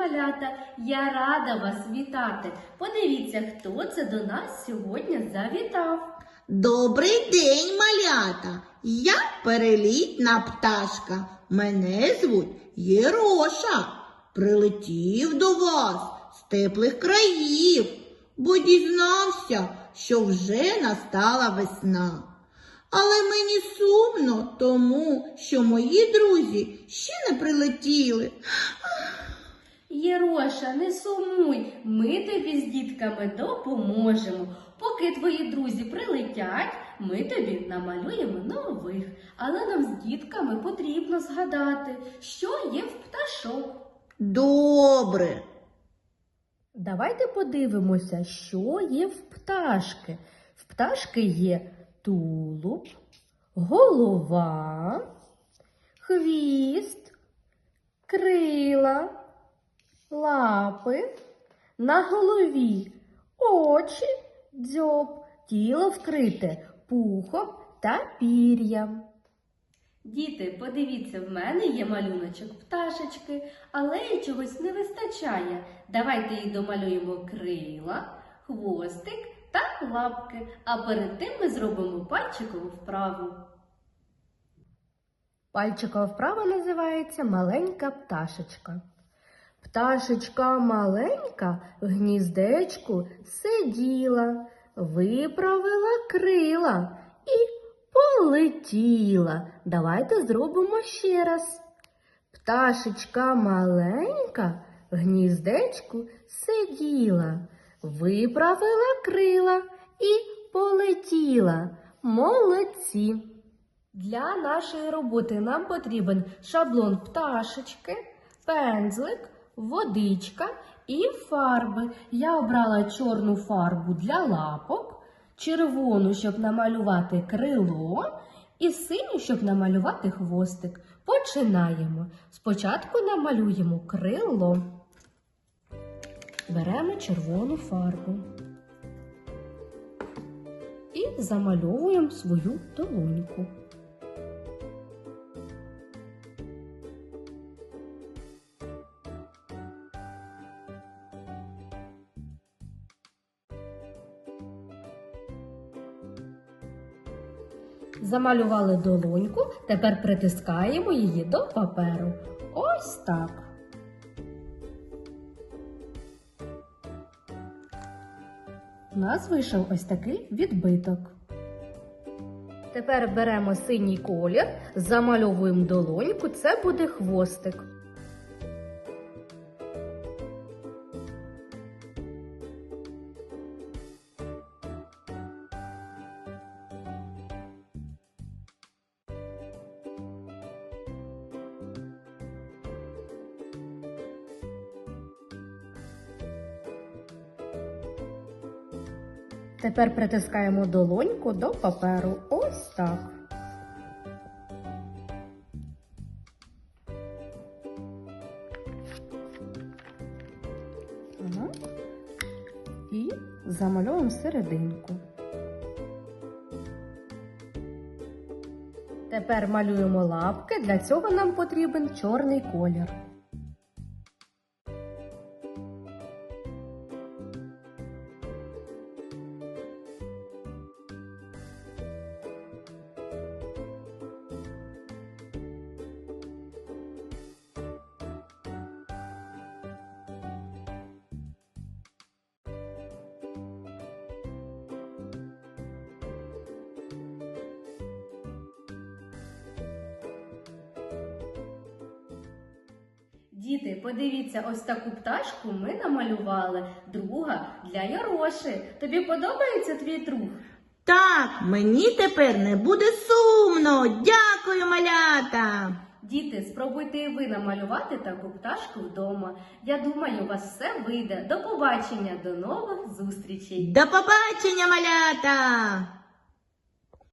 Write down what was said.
малята! Я рада вас вітати. Подивіться, хто це до нас сьогодні завітав. Добрий день, малята! Я перелітна пташка. Мене звуть Єроша. Прилетів до вас з теплих країв, бо дізнався, що вже настала весна. Але мені сумно тому, що мої друзі ще не прилетіли. Єроша, не сумуй, ми тобі з дітками допоможемо. Поки твої друзі прилетять, ми тобі намалюємо нових. Але нам з дітками потрібно згадати, що є в пташок. Добре. Давайте подивимося, що є в пташки. В пташки є тулуб, голова, хвіст, крила, лапи, на голові очі, дзьоб, тіло вкрите пухом та пір'ям. Діти, подивіться, в мене є малюночок пташечки, але їй чогось не вистачає. Давайте їй домалюємо крила, хвостик та лапки, а перед тим ми зробимо пальчикову вправу. Пальчикова вправа називається маленька пташечка. Пташечка маленька в гніздечку сиділа, виправила крила і полетіла. Давайте зробимо ще раз. Пташечка маленька в гніздечку сиділа, виправила крила і полетіла. Молодці! Для нашої роботи нам потрібен шаблон пташечки, пензлик, водичка і фарби. Я обрала чорну фарбу для лапок, червону, щоб намалювати крило, і синю, щоб намалювати хвостик. Починаємо. Спочатку намалюємо крило. Беремо червону фарбу і замальовуємо свою долоньку. Замалювали долоньку, тепер притискаємо її до паперу. Ось так. У нас вийшов ось такий відбиток. Тепер беремо синій колір, замальовуємо долоньку, це буде хвостик. Тепер притискаємо долоньку до паперу. Ось так. Ага. І замальовуємо серединку. Тепер малюємо лапки. Для цього нам потрібен чорний колір. Діти, подивіться, ось таку пташку ми намалювали. Друга для Яроші. Тобі подобається твій друг? Так, мені тепер не буде сумно. Дякую, малята. Діти, спробуйте і ви намалювати таку пташку вдома. Я думаю, у вас все вийде. До побачення, до нових зустрічей! До побачення, малята!